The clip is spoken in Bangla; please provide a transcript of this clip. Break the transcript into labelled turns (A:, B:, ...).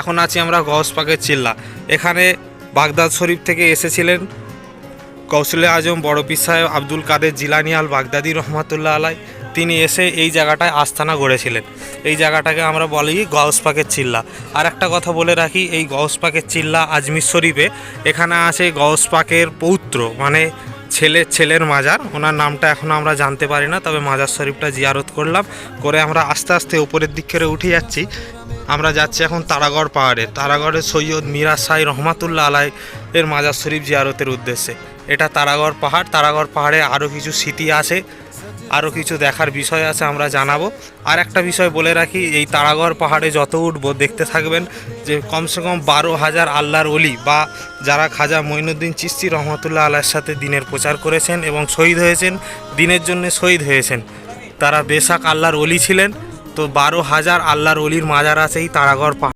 A: এখন আছি আমরা গহসপাকের চিল্লা। এখানে বাগদাদ শরীফ থেকে এসেছিলেন কৌশলে আজম, বড় পীর সাহেব, আব্দুল কাদের জিলানি আল বাগদাদি রহমাতুল্লাহ আলাই। তিনি এসে এই জায়গাটায় আস্তানা গড়েছিলেন। এই জায়গাটাকে আমরা বলি গহসপাকের চিল্লা। আর একটা কথা বলে রাখি, এই গহসপাকের চিল্লা আজমির শরীফে এখানে আছে গহসপাকের পৌত্র মানে ছেলের ছেলের মাজার। ওনার নামটা এখনও আমরা জানতে পারি না, তবে মাজার শরীফটা জিয়ারত করলাম। করে আমরা আস্তে আস্তে উপরের দিক করে উঠে যাচ্ছি। আমরা যাচ্ছি এখন তারাগড় পাহাড়ে। তারাগড়ের সৈয়দ মিরাজ সাই রহমাতুল্লাহ আলাই এর মাজার শরীফ জিয়ারতের উদ্দেশ্যে। এটা তারাগড় পাহাড়। তারাগড় পাহাড়ে আরও কিছু স্মৃতি আছে আরও কিছু দেখার বিষয় আছে আমরা জানাব। আর একটা বিষয় বলে রাখি, এই তারাগড় পাহাড়ে যত উঠবো, দেখতে থাকবেন যে কমসে কম বারো হাজার আল্লাহর অলি বা যারা খাজা মঈনুদ্দিন চিস্তি রহমতুল্লাহ আল্লাহর সাথে দিনের প্রচার করেছেন এবং শহীদ হয়েছেন, দিনের জন্য শহীদ হয়েছেন, তারা বেশাক আল্লাহর অলি ছিলেন। তো বারো হাজার আল্লাহর অলির মাজার আছে এই তারাগড় পাহাড়